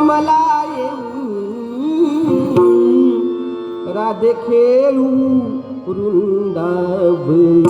मला राधे खेळू वृंदावन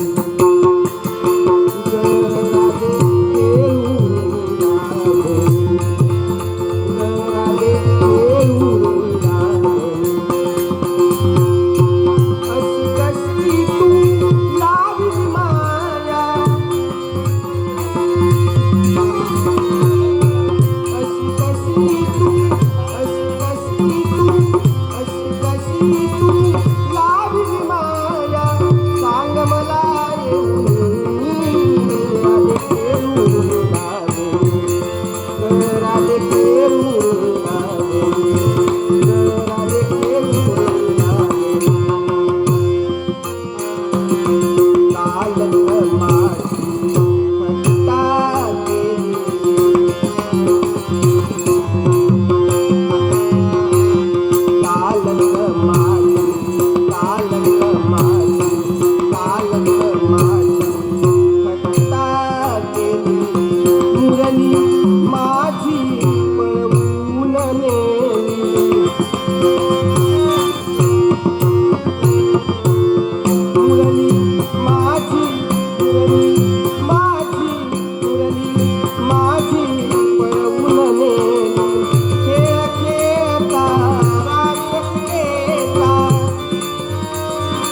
ಕಾಲನು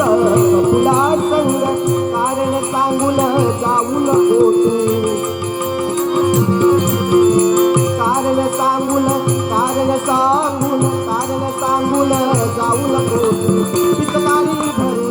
तुला संग कारण सांगून जाऊन होती कारण सांगून कारण सांगून कारण सांगून जाऊन होती पितकारी भरून